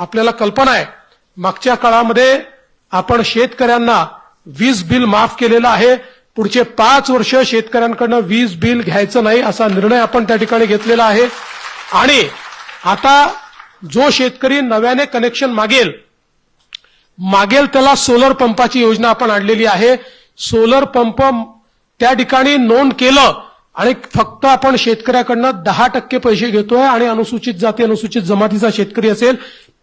आपल्याला कल्पना आहे. मागच्या काळामध्ये आपण शेतकऱ्यांना वीज बिल माफ केलेलं आहे. पुढचे पाच वर्ष शेतकऱ्यांकडनं वीज बिल घ्यायचं नाही असा निर्णय आपण त्या ठिकाणी घेतलेला आहे. आणि आता जो शेतकरी नव्याने कनेक्शन मागेल मागेल त्याला सोलर पंपाची योजना आपण आणलेली आहे. सोलर पंप त्या ठिकाणी नोंद केलं आणि फक्त आपण शेतकऱ्याकडनं दहा टक्के पैसे घेतोय आणि अनुसूचित जाती अनुसूचित जमातीचा शेतकरी असेल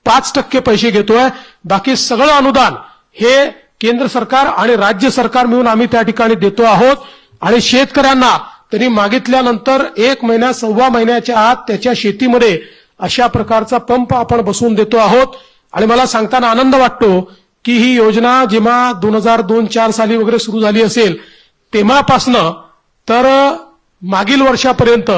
पाच टक्के पैसे घेतोय. बाकी सगळं अनुदान हे केंद्र सरकार आणि राज्य सरकार मिळून आम्ही त्या ठिकाणी देतो आहोत. आणि शेतकऱ्यांना त्यांनी मागितल्यानंतर एक महिन्या सव्वा महिन्याच्या आत त्याच्या शेतीमध्ये अशा प्रकारचा पंप आपण बसवून देतो आहोत. आणि मला सांगताना आनंद वाटतो की ही योजना जेव्हा दोन हजार दोन चार साली वगैरे सुरू झाली असेल तेव्हापासनं तर मागील वर्षापर्यंत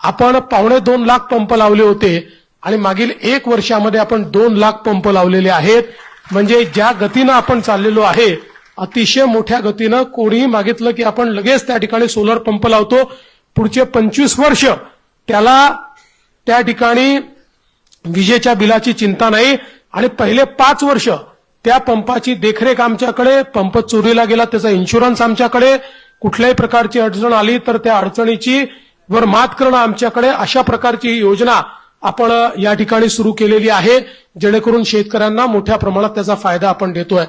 आपण पावणे दोन लाख पंप लावले होते. आणि मागील एक वर्षामध्ये आपण दोन लाख पंप लावलेले आहेत. म्हणजे ज्या गतीनं आपण चाललेलो आहे अतिशय मोठ्या गतीनं कोणीही मागितलं की आपण लगेच त्या ठिकाणी सोलर पंप लावतो. पुढचे पंचवीस वर्ष त्याला त्या ठिकाणी विजेच्या बिलाची चिंता नाही. आणि पहिले पाच वर्ष त्या पंपाची देखरेख आमच्याकडे पंप चोरीला गेला त्याचा इन्शुरन्स आमच्याकडे. कुठल्याही प्रकारची अडचण आली तर त्या अडचणीची वर मात करणं आमच्याकडे अशा प्रकारची ही योजना आपण या ठिकाणी सुरू केलेली आहे. जेणेकरून शेतकऱ्यांना मोठ्या प्रमाणात त्याचा फायदा आपण देतोय.